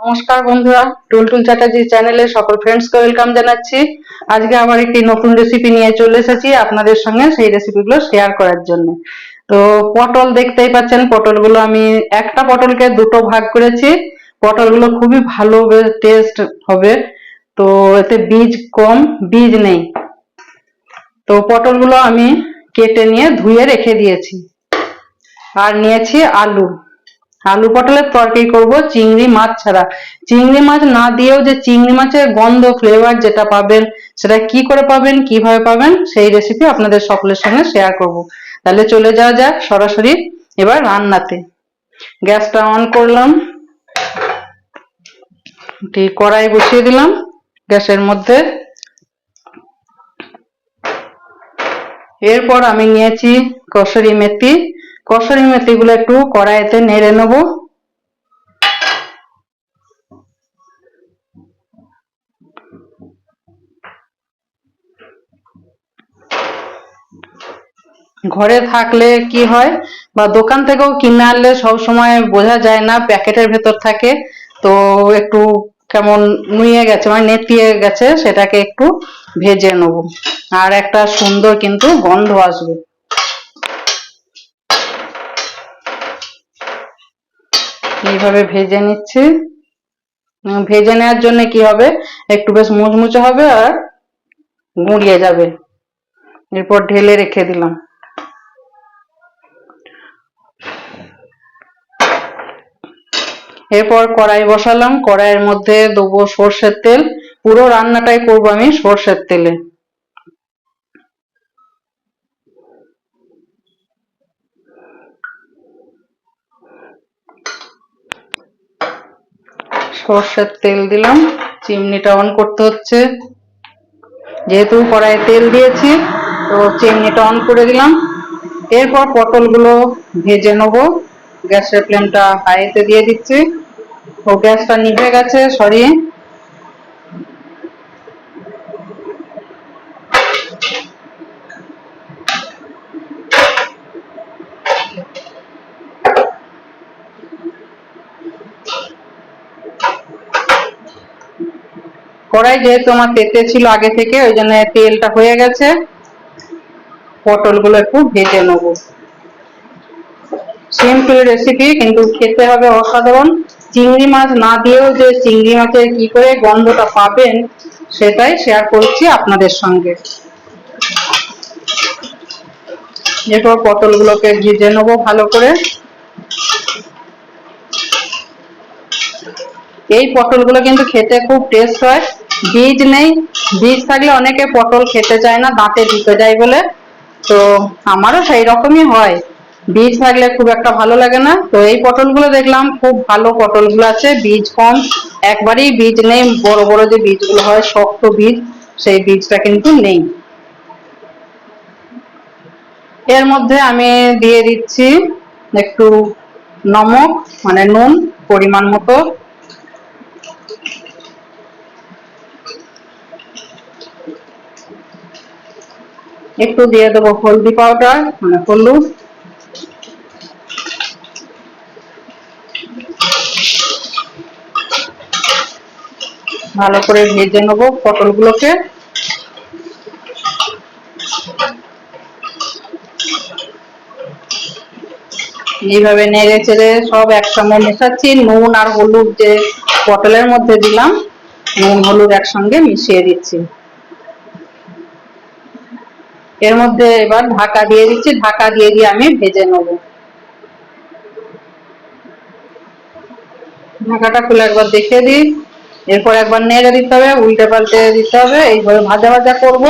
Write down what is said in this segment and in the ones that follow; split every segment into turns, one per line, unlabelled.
নমস্কার বন্ধুরা টুলটুল চ্যাটার্জি চ্যানেলে সকল ফ্রেন্ডসকে ওয়েলকাম জানাচ্ছি। আজকে আবার একটি নতুন রেসিপি নিয়ে চলে এসেছি আপনাদের সঙ্গে সেই রেসিপিগুলো শেয়ার করার জন্য। তো পটল দেখতেই পাচ্ছেন, পটলগুলো আমি একটা পটলকে দুটো ভাগ করেছি। পটলগুলো খুবই ভালো টেস্ট হবে। তো এতে বীজ কম, বীজ নেই। তো পটলগুলো আমি কেটে নিয়ে ধুয়ে রেখে দিয়েছি। আর নিয়েছি আলু। আলু পটলের তরকারি করব, চিংড়ি মাছ ছাড়া। চিংড়ি মাছ না দিয়েও যে চিংড়ি মাছের গন্ধ ফ্লেভার যেটা পাবেন, সেটা কি করে পাবেন, কীভাবে পাবেন, সেই রেসিপি আপনাদের সকলের সঙ্গে শেয়ার করব। তাহলে চলে যাওয়া যাক সরাসরি এবার রান্নাতে। গ্যাসটা অন করলাম। কড়াই বসিয়ে দিলাম গ্যাসের মধ্যে। এরপর আমি নিয়েছি কসুরি মেথি। কসুরি মেথিগুলো একটু কড়াইতে নেড়ে নেব। ঘরে থাকলে কি হয়? বা দোকান থেকেও কিনে আনলে সব সময় বোঝা যায় না, প্যাকেটের ভেতর থাকে। তো একটু কেমন নুয়ে গেছে মানে নেতিয়ে গেছে, সেটাকে একটু ভেজে নেব। আর একটা সুন্দর কিন্তু গন্ধ আসবে। এইভাবে ভেজে নিচ্ছি। ভেজে নেওয়ার জন্য কি হবে? একটু বেশ মুচমুচে হবে আর গুঁড়িয়ে যাবে। এরপর ঢেলে রেখে দিলাম। এরপর কড়াই বসালাম। কড়াইয়ের মধ্যে দেবো সর্ষের তেল। পুরো রান্নাটাই করব আমি সর্ষের তেলে। সর্ষের তেল দিলাম। চিমনিটা অন করতে হচ্ছে। যেহেতু কড়াইয়ে তেল দিয়েছি, তো চিমনিটা অন করে দিলাম। এরপর পটলগুলো ভেজে নেব। গ্যাসের ফ্লেমটা হাইতে দিয়ে দিচ্ছি। ও গ্যাসটা নিভে গেছে সরিয়ে কড়াই যেহেতু আমার তেতে ছিল আগে থেকে, ওই জন্য তেলটা হয়ে গেছে। পটলগুলো একটু ভেজে নেব। সিম্পল রেসিপি কিন্তু খেতে হবে অসাধারণ। চিংড়ি মাছ না দিয়েও যে চিংড়ি মাছের কি করে গন্ধটা পাবেন, সেটাই শেয়ার করছি আপনাদের সঙ্গে। এরপর পটলগুলোকে ভেজে নেব ভালো করে। এই পটলগুলো কিন্তু খেতে খুব টেস্ট হয়। বীজ নেই। বীজ থাকলে অনেকে পটল খেতে চায় না, দাঁতে ঢুকে যায় বলে। তো আমারও সেই রকমই হয়। বীজ থাকলে খুব একটা ভালো লাগে না। তো এই পটলগুলো দেখলাম, খুব ভালো পটলগুলো আছে, বীজ কম। একবারেই বীজ নেই, বড় বড় যে বীজগুলো হয়, শক্ত বীজ, সেই বীজটা কিন্তু নেই। এর মধ্যে আমি দিয়ে দিচ্ছি একটু নমক মানে নুন, পরিমাণ মতো। একটু দিয়ে দেবো হলদি পাউডার মানে হলুদ। ভালো করে ভেজে নেব পটলগুলোকে। এইভাবে নেড়ে চেড়ে সব একসঙ্গে মেশাচ্ছি, নুন আর হলুদ যে পটলের মধ্যে দিলাম, নুন, হলুদ একসঙ্গে মিশিয়ে দিচ্ছি। এর মধ্যে এবার ঢাকা দিয়ে দিচ্ছি, ঢাকা দিয়ে দিয়ে আমি ভেজে নেব। ঢাকাটা খুলে একবার দেখে দিই। এরপর একবার নেড়ে দিতে হবে, উল্টে পাল্টে দিতে হবে, এইভাবে ভাজা ভাজা করব।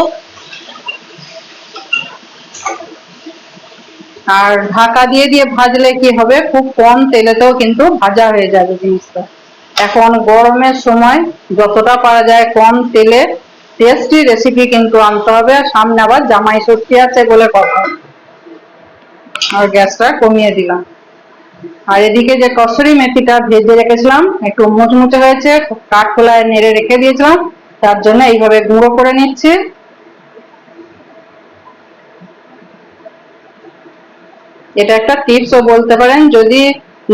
আর ঢাকা দিয়ে দিয়ে ভাজলে কি হবে? খুব কম তেলেতেও কিন্তু ভাজা হয়ে যাবে জিনিসটা। এখন গরমের সময় যতটা পারা যায় কম তেলে টেস্টি রেসিপি কিন্তু আনতে হবে। আর সামনে আবার জামাই ষষ্ঠী আছে বলে কথা। আর গ্যাসটা কমিয়ে দিলাম। আর এদিকে যে কসুরি মেথিটা ভেজে রেখেছিলাম, একটু মুচমুচে হয়েছে, কাঠ খোলায় নেড়ে রেখে দিয়েছিলাম। তার জন্য এইভাবে গুঁড়ো করে নিচ্ছি। এটা একটা টিপসও বলতে পারেন। যদি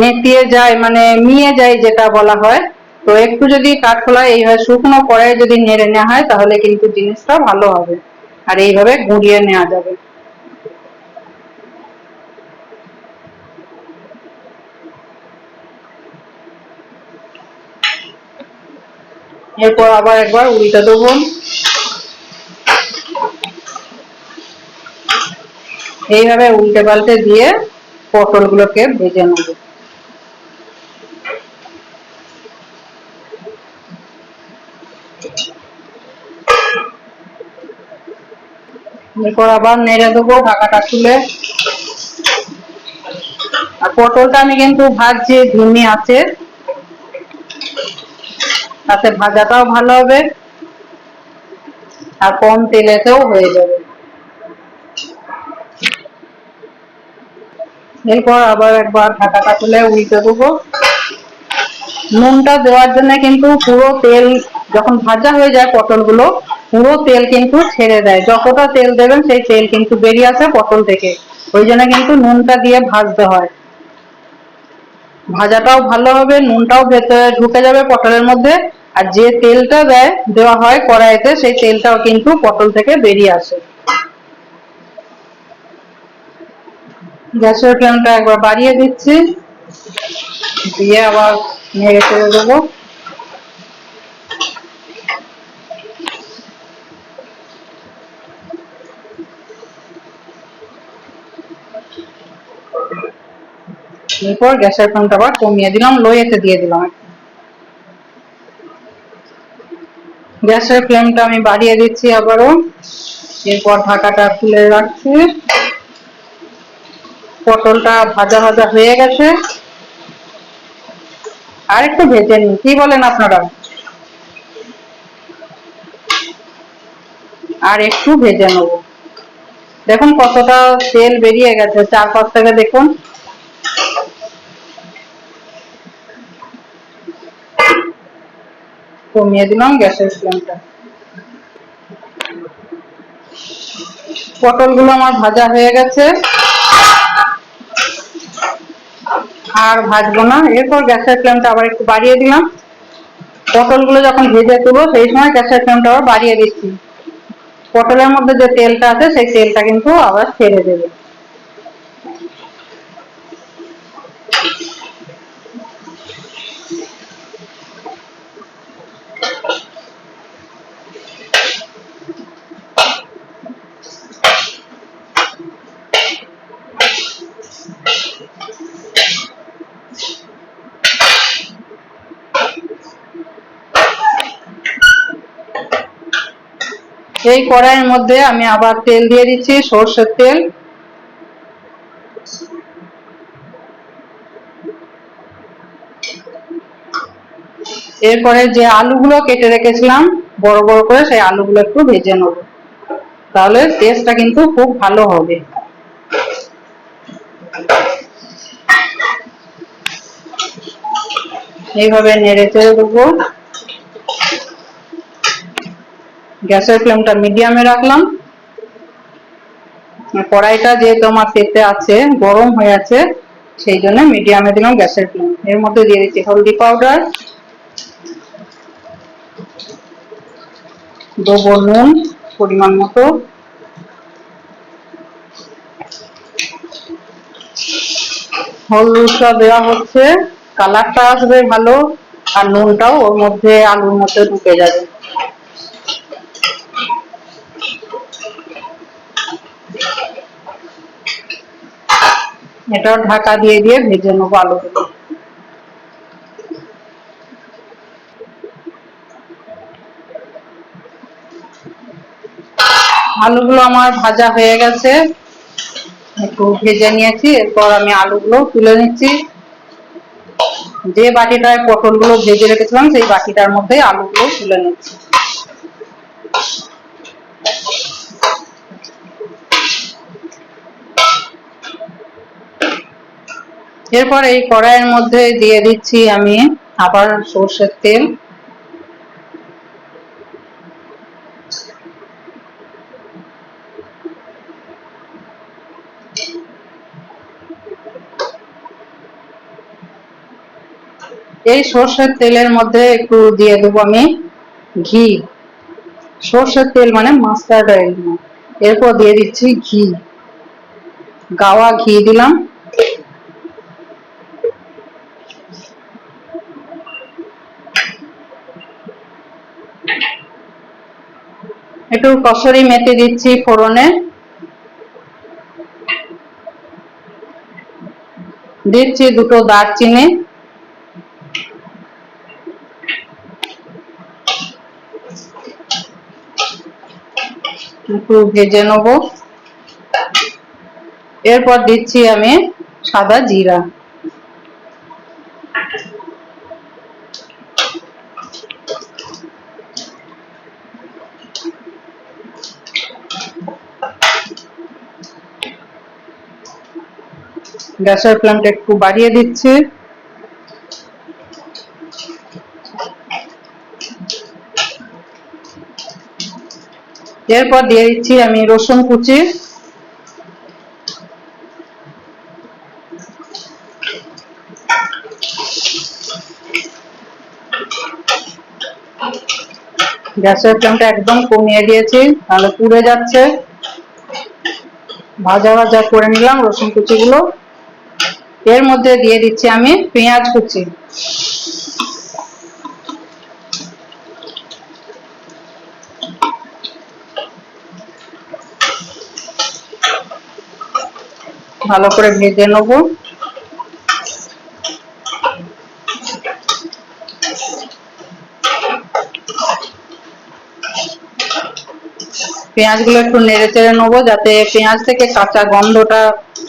নেতিয়ে যায় মানে মিয়ে যায় যেটা বলা হয় তো একটু যদি কাঠখোলা এইভাবে শুকনো কড়াই যদি নেড়ে নেওয়া হয়, তাহলে কিন্তু জিনিসটা ভালো হবে। আর এইভাবে গুঁড়িয়ে নেওয়া যাবে। এরপর আবার একবার উল্টে দেবো। এইভাবে উল্টে পাল্টে দিয়ে পটলগুলোকে ভেজে নেব। এরপর আবার নেড়ে দেবো, ঢাকাটা খুলে। আর পটলটা আমি কিন্তু ভাজছি ধিমি আছে। তাতে ভাজাটাও ভালো হবে। আর কম তেলেতেও হয়ে যাবে। এরপর আবার একবার ঢাকাটা খুলে উল্টে দেবো। নুনটা দেওয়ার জন্য কিন্তু পুরো তেল যখন ভাজা হয়ে যায় পটলগুলো পুরো তেল কিন্তু ছেড়ে দেয়। যতটা তেল দেবেন সেই তেল কিন্তু বেরিয়ে আসে পটল থেকে। ওই জন্য কিন্তু নুনটা দিয়ে ভাজতে হয়। ভাজাটাও ভালো হবে, নুনটাও ভেতরে ঢুকে যাবে পটলের মধ্যে। আর যে তেলটা দেয়, দেওয়া হয় কড়াইতে, সেই তেলটাও কিন্তু পটল থেকে বেরিয়ে আসে। গ্যাসের ফ্লেমটা একবার বাড়িয়ে দিচ্ছি। দিয়ে আবার নেড়ে চেড়ে দেবো। এরপর গ্যাসের ফ্লেমটা আবার কমিয়ে দিলাম লোয়েতে দিয়ে দিলাম গ্যাসের ফ্লেমটা আমি বাড়িয়ে দিচ্ছি আবারও। এরপর ঢাকাটা খুলে রাখছি। পটলটা ভাজা ভাজা হয়ে গেছে। আর একটু ভেজে নিন কি বলেন আপনারা? আর একটু ভেজে নেব। দেখুন কতটা তেল বেরিয়ে গেছে চারপাশ থেকে দেখুন। কমিয়ে দিলাম, গ্যাসের ফ্লেমটা। পটলগুলো আমার ভাজা হয়ে গেছে। আর ভাজবো না। এরপর গ্যাসের ফ্লেমটা আবার একটু বাড়িয়ে দিলাম। পটলগুলো যখন ভেজে তুলবো সেই সময় গ্যাসের ফ্লেমটা আবার বাড়িয়ে দিচ্ছি। পটলের মধ্যে যে তেলটা আছে, সেই তেলটা কিন্তু আবার ছেড়ে দেবে। এই কড়াইয়ের মধ্যে আমি আবার তেল দিয়ে দিচ্ছি, সর্ষের তেল। এরপরে যে আলুগুলো কেটে রেখেছিলাম, বড় বড় করে সেই আলুগুলো একটু ভেজে নেব। তাহলে টেস্টটা কিন্তু খুব ভালো হবে। এইভাবে নেড়ে চেড়ে দেবো। গ্যাসের ফ্লেমটা মিডিয়ামে রাখলাম। কড়াইটা যেহেতু আমার তেতে আছে, গরম হয়ে আছে, সেই জন্য মিডিয়ামে দিলাম গ্যাসের ফ্লেম। এর মধ্যে দিয়ে দিচ্ছি হলদি পাউডার, দেবো নুন পরিমাণ মতো। হলুদটা দেওয়া হচ্ছে, কালারটা আসবে ভালো, আর নুনটাও ওর মধ্যে আলুর মধ্যে ঢুকে যাবে। এটাও ঢাকা দিয়ে দিয়ে ভেজে নেব আলুগুলো। আলুগুলো আমার ভাজা হয়ে গেছে। একটু ভেজে নিয়েছি, এরপর আমি আলুগুলো তুলে নিচ্ছি। যে বাটিটায় পটলগুলো ভেজে রেখেছিলাম, সেই বাটিটার মধ্যে আলুগুলো তুলে নিচ্ছি। এরপর এই কড়াইয়ের মধ্যে দিয়ে দিচ্ছি আমি আবার সর্ষের তেল। এই সর্ষের তেলের মধ্যে একটু দিয়ে দেবো আমি ঘি। সর্ষের তেল মানে মাস্টার্ড অয়েল। এরপর দিয়ে দিচ্ছি ঘি। গাওয়া ঘি দিলাম। একটু কসুরি মেতে দিচ্ছি ফোড়নে। দিচ্ছি দুটো দারচিনি। একটু ভেজে নেব। এরপর দিচ্ছি আমি সাদা জিরা। গ্যাসের ফ্লেমটা একটু বাড়িয়ে দিচ্ছি। এরপর দিয়ে দিচ্ছি আমি রসুন কুচি। গ্যাসের ফ্লেমটা একদম কমিয়ে দিয়েছি, তাহলে পুড়ে যাচ্ছে। ভাজা ভাজা করে নিলাম রসুন কুচিগুলো। এর মধ্যে দিয়ে দিচ্ছি আমি পেঁয়াজ কুচি। ভালো করে ভেজে নেব। পেঁয়াজগুলো একটু নেড়ে চেড়ে নেব যাতে পেঁয়াজ থেকে কাঁচা গন্ধটা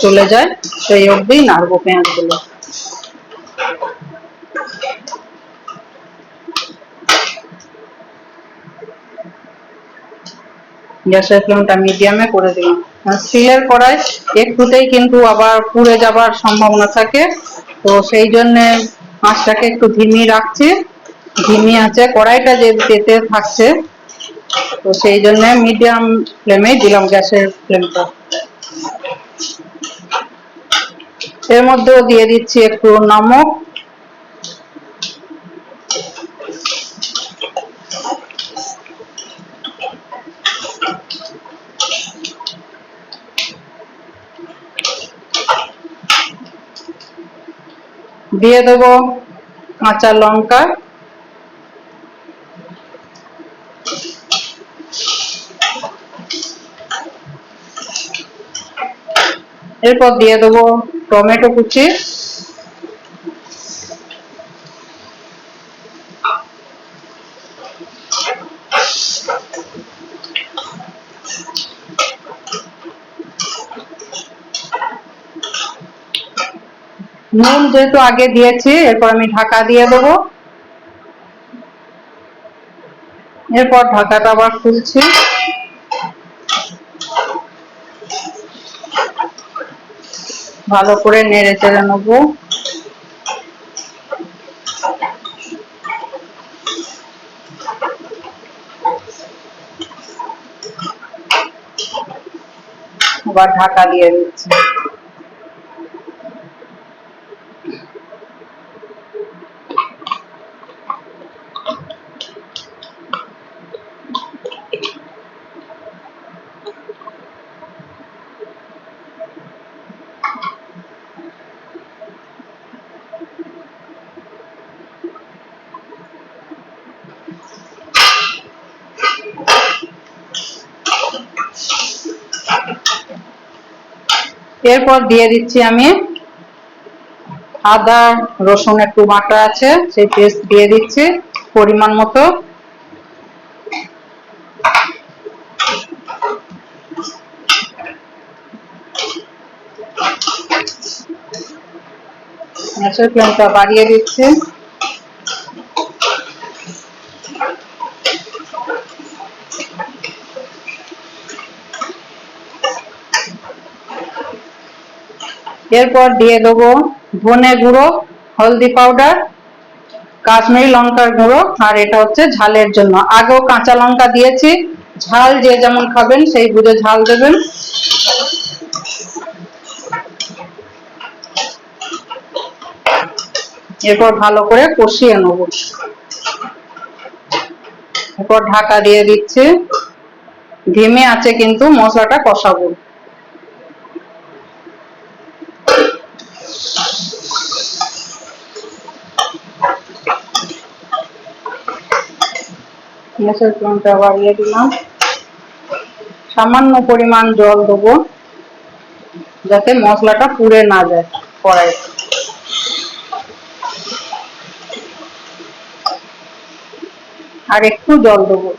চলে যায়। সেই অবধি নাড়বো পেঁয়াজগুলো। গ্যাসের ফ্লেমটা মিডিয়ামে করে দিলাম। স্টিলের কড়াই একটুতেই কিন্তু আবার পুড়ে যাবার সম্ভাবনা থাকে। তো সেই জন্যে আঁচটাকে একটু ধিমি রাখছি। ধিমি আছে, কড়াইটা যে তেতে থাকছে। তো সেই জন্য মিডিয়াম ফ্লেমে দিলাম গ্যাসের ফ্লেমটা। এর মধ্যেও দিয়ে দিচ্ছি একটু নমক। দিয়ে দেবো কাঁচা লঙ্কা। এরপর দিয়ে দেবো টমেটো কুচি। নুন যেহেতু আগে দিয়েছি, এরপর আমি ঢাকা দিয়ে দেবো। এরপর ঢাকাটা আবার খুলছি। ভালো করে নেড়ে চেড়ে নেব। আবার ঢাকা দিয়ে দিচ্ছি। এরপর দিয়ে দিচ্ছি আমি আদা, রসুন, একটু বাটা আছে, সেই পেস্ট দিয়ে দিচ্ছি পরিমাণ মতো। আচ্ছা ফ্লেমটা বাড়িয়ে দিচ্ছি। এরপর দিয়ে দেবো ধনে গুঁড়ো, হলদি পাউডার কাশ্মীরি লঙ্কার গুঁড়ো, আর এটা হচ্ছে ঝালের জন্য। আগেও কাঁচা লঙ্কা দিয়েছি, ঝাল যে যেমন খাবেন সেই বুঝে ঝাল দেবেন। এরপর ভালো করে কষিয়ে নেব। এরপর ঢাকা দিয়ে দিচ্ছি। ধিমে আছে কিন্তু মশলাটা কষাবো। গ্যাসের ফ্লেমটা বাড়িয়ে দিলাম। সামান্য পরিমাণ জল দেবো, যাতে মশলাটা পুড়ে না যায় কড়াই আর একটু জল দেবো।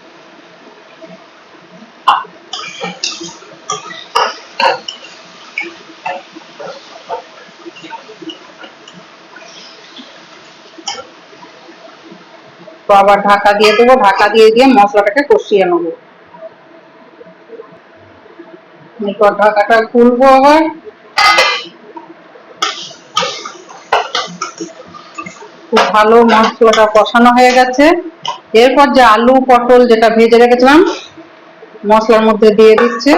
তো আবার ঢাকা দিয়ে দেবো, ঢাকা দিয়ে দিয়ে মশলাটাকে কষিয়ে নেব। এরপর ঢাকাটা খুলবো আবার। খুব ভালো মশলাটা কষানো হয়ে গেছে। এরপর যে আলু, পটল যেটা ভেজে রেখেছিলাম, মশলার মধ্যে দিয়ে দিচ্ছে।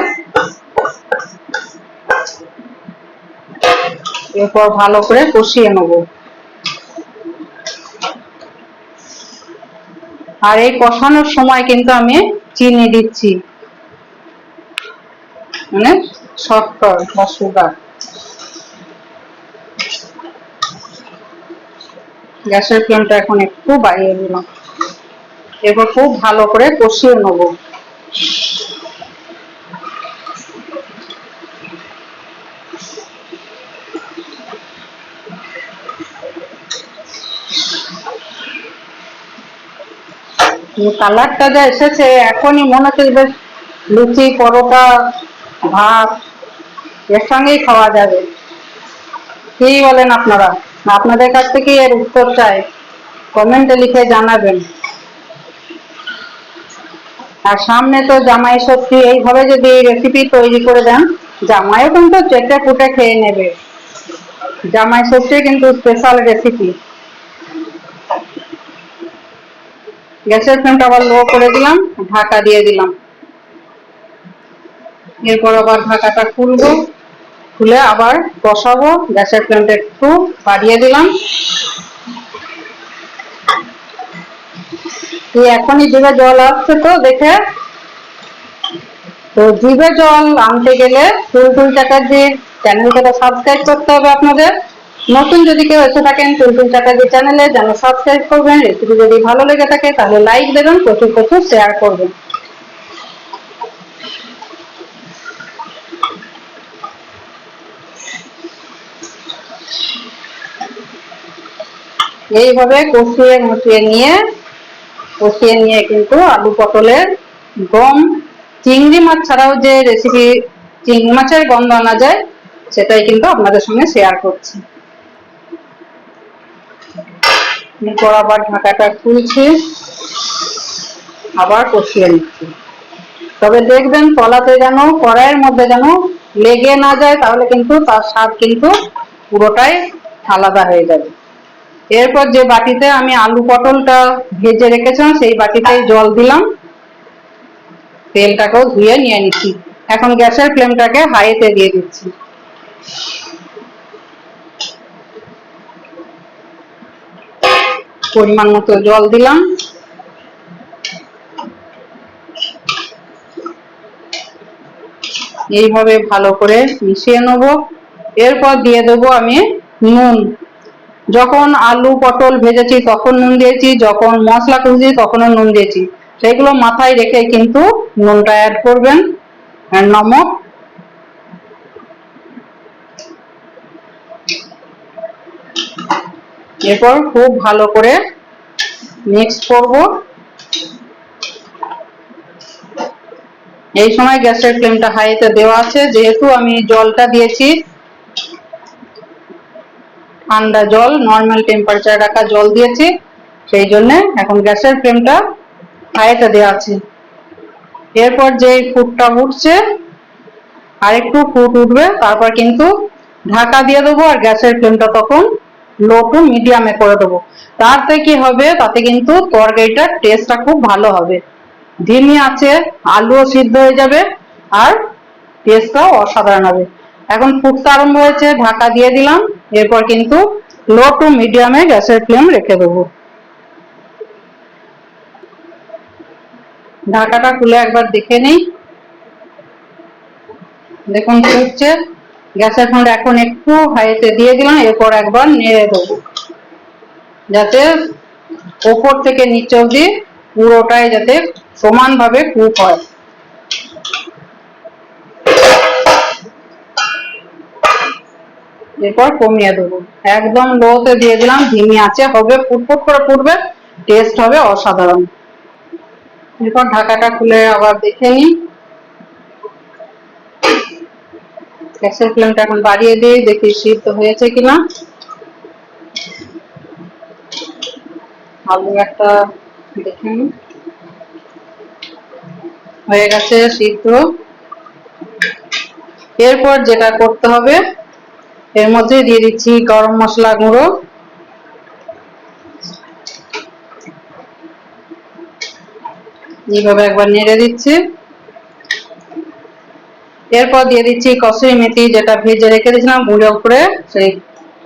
এরপর ভালো করে কষিয়ে নেব। আর এই কষানোর সময় কিন্তু আমি চিনি দিচ্ছি। মানে শক্কর বা সুগার গ্যাসের ফ্লেমটা এখন একটু বাড়িয়ে দিলাম। এরপর খুব ভালো করে কষিয়ে নেব। কালারটা যা এসেছে, এখনই মনে হচ্ছে বেশ লুচি, পরোটা, ভাত, এর সঙ্গেই খাওয়া যাবে। কি বলেন আপনারা? আপনাদের কাছ থেকে এর উত্তর চাই। কমেন্টে লিখে জানাবেন। আর সামনে তো জামাই সত্যি এইভাবে যদি এই রেসিপি তৈরি করে দেন, জামাইও কিন্তু চেটে ফুটে খেয়ে নেবে। জামাই সত্যি কিন্তু স্পেশাল রেসিপি গ্যাসের ফ্লেমটা আবার লো করে দিলাম, ঢাকা দিয়ে দিলাম। এরপর আবার ঢাকাটা খুলবো, খুলে আবার বসাবো গ্যাসের ফ্লেমটা একটু বাড়িয়ে দিলাম। এখনই জিভে জল আসছে তো দেখে। তো জিভে জল আনতে গেলে ফুল টুলটুল চাটার্জির চ্যানেলটাকে সাবস্ক্রাইব করতে হবে আপনাদের। নতুন যদি কেউ এসে থাকেন টুলটুল চাটার্জি চ্যানেলে যেন সাবস্ক্রাইব করবেন রেসিপি যদি ভালো লেগে থাকে, তাহলে লাইক দেবেন, প্রচুর প্রচুর শেয়ার করবেন। এইভাবে কষিয়ে মুছিয়ে নিয়ে, কষিয়ে নিয়ে কিন্তু আলু পটলের গম, চিংড়ি মাছ ছাড়াও যে রেসিপি চিংড়ি মাছের গন্ধ আনা যায়, সেটাই কিন্তু আপনাদের সঙ্গে শেয়ার করছি। এরপর আবার ঢাকাটা খুলছি, আবার কষিয়ে নিচ্ছি। তবে দেখবেন তলাতে যেন, কড়াইয়ের মধ্যে যেন লেগে না যায়, তাহলে কিন্তু তার স্বাদ কিন্তু পুরোটাই আলাদা হয়ে যাবে। এরপর যে বাটিতে আমি আলু পটলটা ভেজে রেখেছিলাম, সেই বাটিতে জল দিলাম। তেলটাকেও ধুয়ে নিয়ে নিচ্ছি। এখন গ্যাসের ফ্লেমটাকে হাইতে দিয়ে দিচ্ছি। পরিমাণ মতো জল দিলাম। এইভাবে ভালো করে মিশিয়ে নেব। এরপর দিয়ে দেবো আমি নুন। যখন আলু পটল ভেজেছি তখন নুন দিয়েছি, যখন মশলা কষেছি তখনও নুন দিয়েছি। সেগুলো মাথায় রেখে কিন্তু নুনটা অ্যাড করবেন। নমক। এরপর খুব ভালো করে মিক্স করব। এই সময় গ্যাসের ফ্লেমটা হাইতে দেওয়া আছে, যেহেতু আমি জলটা দিয়েছি, ঠান্ডা জল নর্মাল টেম্পারেচার রাখা জল দিয়েছি, সেই জন্য এখন গ্যাসের ফ্লেমটা হাইতে দেওয়া আছে। এরপর যে ফুটটা উঠছে আর একটু ফুট উঠবে, তারপর কিন্তু ঢাকা দিয়ে দেবো আর গ্যাসের ফ্লেমটা তখন লো টু মিডিয়ামে করে দেবো। তাতে কি হবে? তাতে কিন্তু তরকারিটার টেস্টটা খুব ভালো হবে। ধিমি আছে, আলুও সিদ্ধ হয়ে যাবে আর টেস্টটাও অসাধারণ হবে। এখন ফুটতে আরম্ভ হয়েছে, ঢাকা দিয়ে দিলাম। এরপর কিন্তু লো টু মিডিয়ামে গ্যাসের ফ্লেম রেখে দেবো। ঢাকাটা খুলে একবার দেখে নেই। দেখুন ফুটছে গ্যাসের ফ্লেম এখন একটু হাইতে দিয়ে দিলাম, এরপর একবার নেড়ে দেবো। যাতে ওপর থেকে নিচে অবধি পুরোটাই যাতে সমানভাবে কুক হয়। এরপর কমিয়ে দেবো। একদম লোতে দিয়ে দিলাম, ধিমি আছে, হবে ফুটফুট করে ফুটবে, টেস্ট হবে অসাধারণ। এরপর ঢাকাটা খুলে আবার দেখে নিই। গ্যাসের ফ্লেমটা এখন বাড়িয়ে দিই, দেখি সিদ্ধ হয়েছে কিনা। আলু একটা দেখে নিই। হয়ে গেছে সিদ্ধ। এরপর যেটা করতে হবে, এর মধ্যে দিয়ে দিচ্ছি গরম মশলা গুঁড়ো। এইভাবে একবার নেড়ে দিচ্ছি। এরপর দিয়ে দিচ্ছি কসুরি মেথি, যেটা ভেজে রেখে দিয়েছিলাম, গুঁড়ো করে সেই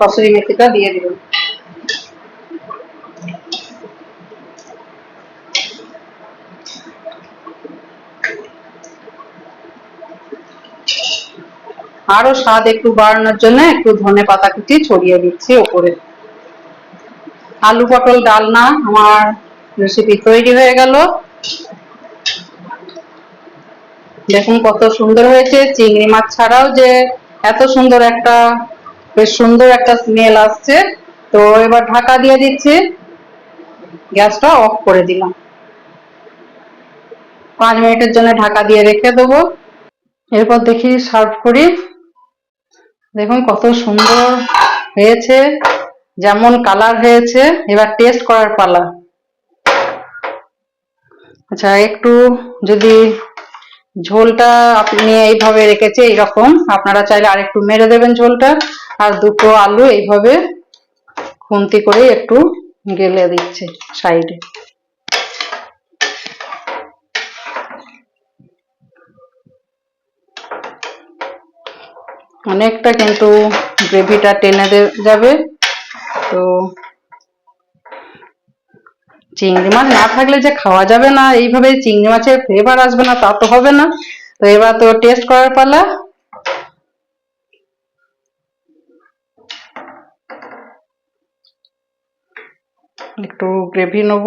কসুরি মেথিটা দিয়ে দিব। আরও স্বাদ একটু বাড়ানোর জন্য একটু ধনে পাতা কুচি ছড়িয়ে দিচ্ছি ওপরে। আলু পটল ডালনা, আমার রেসিপি তৈরি হয়ে গেল। দেখুন কত সুন্দর হয়েছে, চিংড়ি মাছ ছাড়াও যে এত সুন্দর একটা, বেশ সুন্দর একটা স্মেল আসছে। তো এবার ঢাকা দিয়ে দিচ্ছি, গ্যাসটা অফ করে দিলাম। পাঁচ মিনিটের জন্য ঢাকা দিয়ে রেখে দেবো। এরপর দেখি সার্ভ করি। দেখুন কত সুন্দর হয়েছে, যেমন কালার হয়েছে। এবার টেস্ট করার পালা। আচ্ছা একটু যদি ঝোলটা আপনি এইভাবে রেখেছে এইরকম। আপনারা চাইলে আরেকটু মেরে দেবেন ঝোলটা। আর দুটো আলু এইভাবে খুন্তি করে একটু গেলে দিচ্ছে সাইডে। অনেকটা কিন্তু গ্রেভিটা টেনে যাবে। তো চিংড়ি মাছ না থাকলে যে খাওয়া যাবে না, এইভাবে চিংড়ি মাছের ফ্লেভার আসবে না, তা তো হবে না। তো এবার তো টেস্ট করার পালা। একটু গ্রেভি নেব।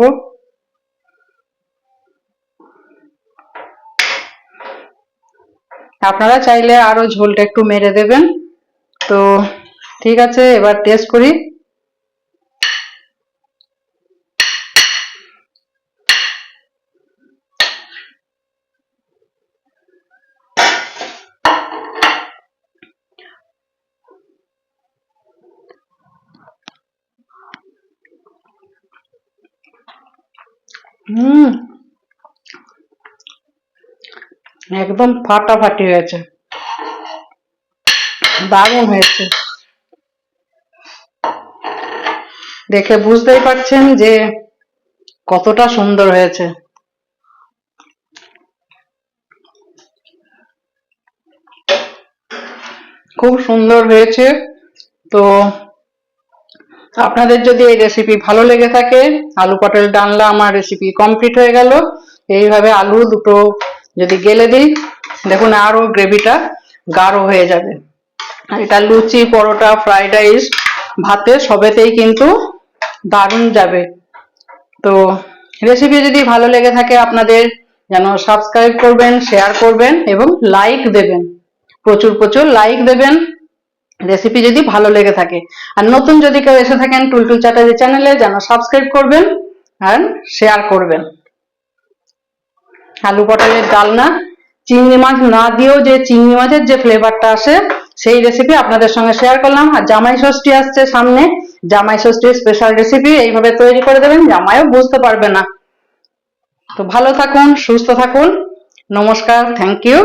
আপনারা চাইলে আরও ঝোলটা একটু মেরে দেবেন। তো ঠিক আছে, এবার টেস্ট করি। হুম। একদম ফাটাফাটি হয়েছে। দারুণ হয়েছে। দেখে বুঝতেই পারছেন যে কতটা সুন্দর হয়েছে। খুব সুন্দর হয়েছে। তো আপনাদের যদি এই রেসিপি ভালো লেগে থাকে, আলু পটল ডালনা আমার রেসিপি কমপ্লিট হয়ে গেল। এইভাবে আলু দুটো যদি গেলে দিই, দেখুন আরও গ্রেভিটা গাঢ় হয়ে যাবে। এটা লুচি, পরোটা ফ্রাইড রাইস ভাতে সবেতেই কিন্তু দারুণ যাবে। তো রেসিপি যদি ভালো লেগে থাকে আপনাদের, যেন সাবস্ক্রাইব করবেন শেয়ার করবেন এবং লাইক দেবেন। প্রচুর প্রচুর লাইক দেবেন। রেসিপি যদি ভালো লেগে থাকে। আর নতুন যদি কেউ এসে থাকেন টুলটুল চ্যাটার্জি চ্যানেলে, যেন সাবস্ক্রাইব করবেন আর শেয়ার করবেন। আলু পটলের ডালনা, চিংড়ি মাছ না দিয়েও যে চিংড়ি মাছের যে ফ্লেভারটা আসে, সেই রেসিপি আপনাদের সঙ্গে শেয়ার করলাম। আর জামাই ষষ্ঠী আসছে সামনে, জামাই ষষ্ঠীর স্পেশাল রেসিপি এইভাবে তৈরি করে দেবেন, জামাইও বুঝতে পারবে না। তো ভালো থাকুন, সুস্থ থাকুন। নমস্কার থ্যাংক ইউ